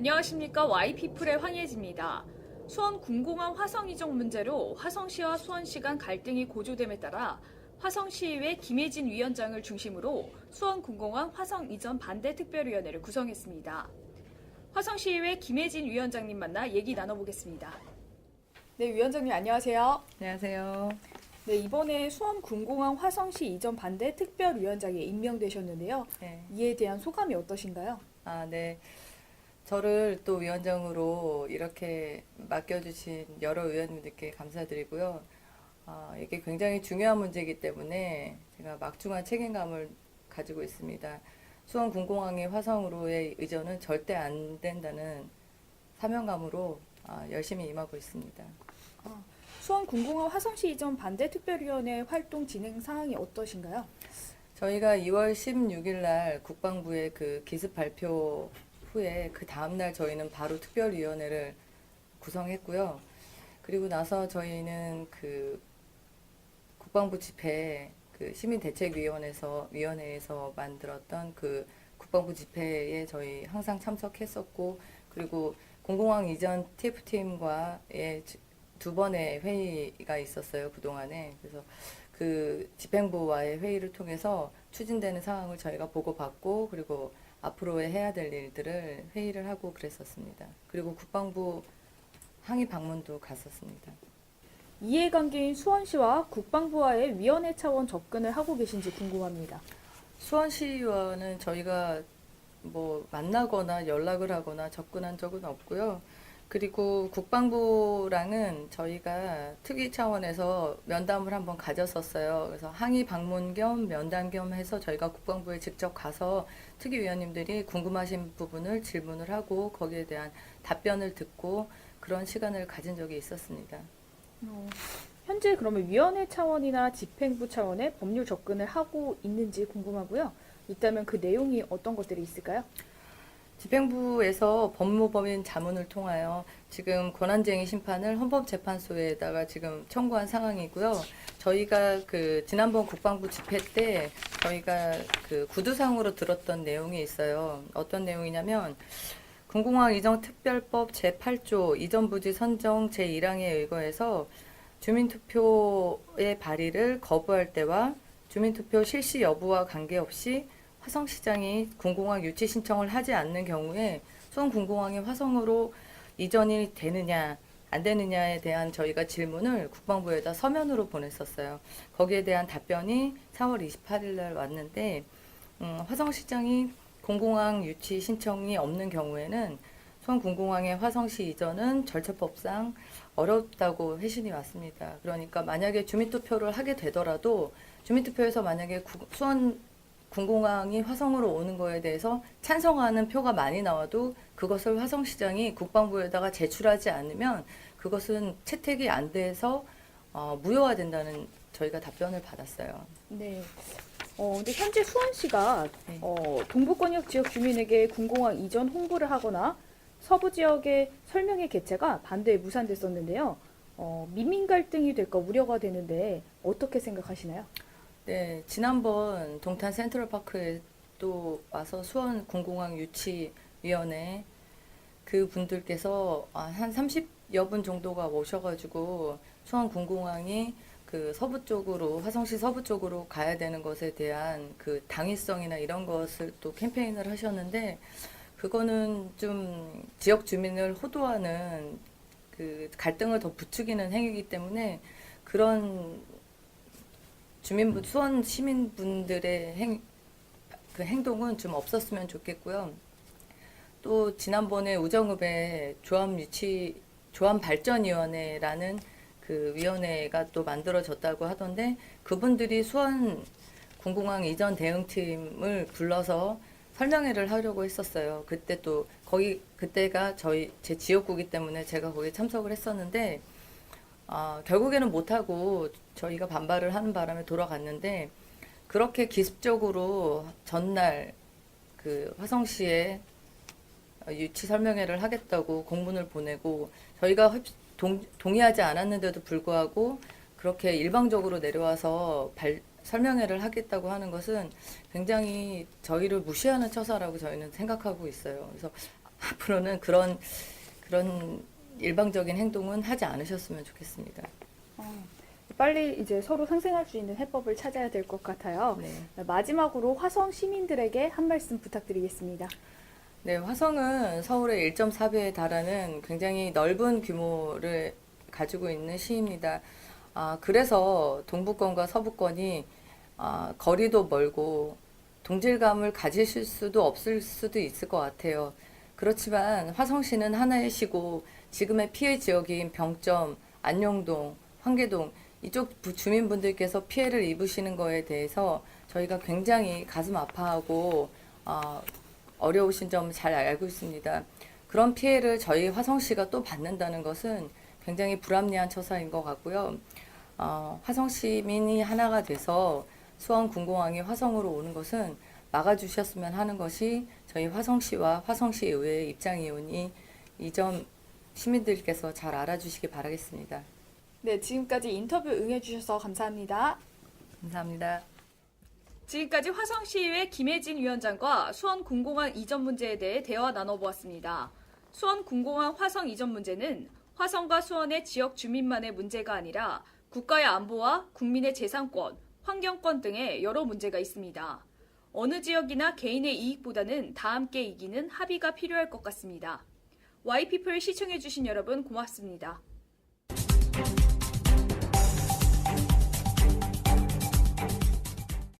안녕하십니까 Y피플의 황예지입니다. 수원 군공항 화성 이전 문제로 화성시와 수원시 간 갈등이 고조됨에 따라 화성시의회 김혜진 위원장을 중심으로 수원 군공항 화성 이전 반대 특별위원회를 구성했습니다. 화성시의회 김혜진 위원장님 만나 얘기 나눠보겠습니다. 네, 위원장님 안녕하세요. 안녕하세요. 네, 이번에 수원 군공항 화성시 이전 반대 특별위원장에 임명되셨는데요. 네. 이에 대한 소감이 어떠신가요? 아, 네. 저를 또 위원장으로 이렇게 맡겨주신 여러 의원님들께 감사드리고요. 아, 이게 굉장히 중요한 문제이기 때문에 제가 막중한 책임감을 가지고 있습니다. 수원 군공항의 화성으로의 의전은 절대 안 된다는 사명감으로 아, 열심히 임하고 있습니다. 수원 군공항 화성시 이전 반대 특별위원회 활동 진행 사항이 어떠신가요? 저희가 2월 16일 날 국방부의 그 기습 발표 후에 그 다음 날 저희는 바로 특별위원회를 구성했고요. 그리고 나서 저희는 그 국방부 집회 그 시민대책위원회에서 위원회에서 만들었던 그 국방부 집회에 저희 항상 참석했었고 그리고 공공항 이전 TF팀과의 두 번의 회의가 있었어요 그동안에 그래서 그 집행부와의 회의를 통해서 추진되는 상황을 저희가 보고받고 그리고 앞으로의 해야 될 일들을 회의를 하고 그랬었습니다. 그리고 국방부 항의 방문도 갔었습니다. 이해관계인 수원시와 국방부와의 위원회 차원 접근을 하고 계신지 궁금합니다. 수원시의원은 저희가 뭐 만나거나 연락을 하거나 접근한 적은 없고요. 그리고 국방부랑은 저희가 특위 차원에서 면담을 한번 가졌었어요. 그래서 항의 방문 겸 면담 겸 해서 저희가 국방부에 직접 가서 특위위원님들이 궁금하신 부분을 질문을 하고 거기에 대한 답변을 듣고 그런 시간을 가진 적이 있었습니다. 어, 현재 그러면 위원회 차원이나 집행부 차원의 법률 접근을 하고 있는지 궁금하고요. 있다면 그 내용이 어떤 것들이 있을까요? 집행부에서 법무법인 자문을 통하여 지금 권한쟁의 심판을 헌법재판소에다가 지금 청구한 상황이고요. 저희가 그 지난번 국방부 집회 때 저희가 그 구두상으로 들었던 내용이 있어요. 어떤 내용이냐면 군공항 이전 특별법 제8조 이전 부지 선정 제1항에 의거해서 주민투표의 발의를 거부할 때와 주민투표 실시 여부와 관계없이 화성시장이 군공항 유치 신청을 하지 않는 경우에 수원 군공항이 화성으로 이전이 되느냐 안 되느냐에 대한 저희가 질문을 국방부에다 서면으로 보냈었어요. 거기에 대한 답변이 4월 28일 날 왔는데 음, 화성시장이 공공항 유치 신청이 없는 경우에는 수원 군공항의 화성시 이전은 절차법상 어렵다고 회신이 왔습니다. 그러니까 만약에 주민투표를 하게 되더라도 주민투표에서 만약에 구- 수원 군공항이 화성으로 오는 거에 대해서 찬성하는 표가 많이 나와도 그것을 화성시장이 국방부에다가 제출하지 않으면 그것은 채택이 안 돼서 어, 무효화된다는 저희가 답변을 받았어요. 네. 어, 근데 현재 수원시가 네. 어, 동부권역 지역 주민에게 군공항 이전 홍보를 하거나 서부 지역의 설명회 개최가 반대에 무산됐었는데요. 어, 민민 갈등이 될까 우려가 되는데 어떻게 생각하시나요? 네, 지난번 동탄 센트럴파크에 또 와서 수원 군공항 유치위원회 그 분들께서 아, 한 30여 분 정도가 오셔가지고 수원 군공항이 그 서부 쪽으로 화성시 서부 쪽으로 가야 되는 것에 대한 그 당위성이나 이런 것을 또 캠페인을 하셨는데 그거는 좀 지역 주민을 호도하는 그 갈등을 더 부추기는 행위이기 때문에 그런 주민분 수원 시민분들의 행, 그 행동은 좀 없었으면 좋겠고요. 또 지난번에 우정읍에 조합 유치 조합 발전위원회라는 그 위원회가 또 만들어졌다고 하던데 그분들이 수원 군공항 이전 대응팀을 불러서 설명회를 하려고 했었어요. 그때 또 거기 그때가 저희 제 지역구기 때문에 제가 거기에 참석을 했었는데 아, 결국에는 못하고 저희가 반발을 하는 바람에 돌아갔는데 그렇게 기습적으로 전날 그 화성 시에 유치 설명회를 하겠다고 공문을 보내고 저희가 협- 동, 동의하지 않았는데도 불구하고 그렇게 일방적으로 내려와서 발, 설명회를 하겠다고 하는 것은 굉장히 저희를 무시하는 처사라고 저희는 생각하고 있어요. 그래서 앞으로는 그런 그런 일방적인 행동은 하지 않으셨으면 좋겠습니다. 어, 빨리 이제 서로 상생할 수 있는 해법을 찾아야 될 것 같아요. 네. 마지막으로 화성 시민들에게 한 말씀 부탁드리겠습니다. 네, 화성은 서울의 1.4배에 달하는 굉장히 넓은 규모를 가지고 있는 시입니다. 아, 그래서 동부권과 서부권이 아, 거리도 멀고 동질감을 가지실 수도 없을 수도 있을 것 같아요. 그렇지만 화성시는 하나의 시고 지금의 피해 지역인 병점, 안녕동, 환계동 이쪽 부- 주민분들께서 피해를 입으시는 거에 대해서 저희가 굉장히 가슴 아파하고 아, 어려우신 점 잘 알고 있습니다. 그런 피해를 저희 화성시가 또 받는다는 것은 굉장히 불합리한 처사인 것 같고요. 어, 화성 시민이 하나가 돼서 수원 군공항이 화성으로 오는 것은 막아주셨으면 하는 것이 저희 화성시와 화성시 의회의 입장이오니 이 점 시민들께서 잘 알아주시기 바라겠습니다. 네, 지금까지 인터뷰 응해주셔서 감사합니다. 감사합니다. 지금까지 화성시의회 김혜진 위원장과 수원 군공항 이전 문제에 대해 대화 나눠보았습니다. 수원 군공항 화성 이전 문제는 화성과 수원의 지역 주민만의 문제가 아니라 국가의 안보와 국민의 재산권, 환경권 등의 여러 문제가 있습니다. 어느 지역이나 개인의 이익보다는 다 함께 이기는 합의가 필요할 것 같습니다. 와이피플 시청해주신 여러분 고맙습니다.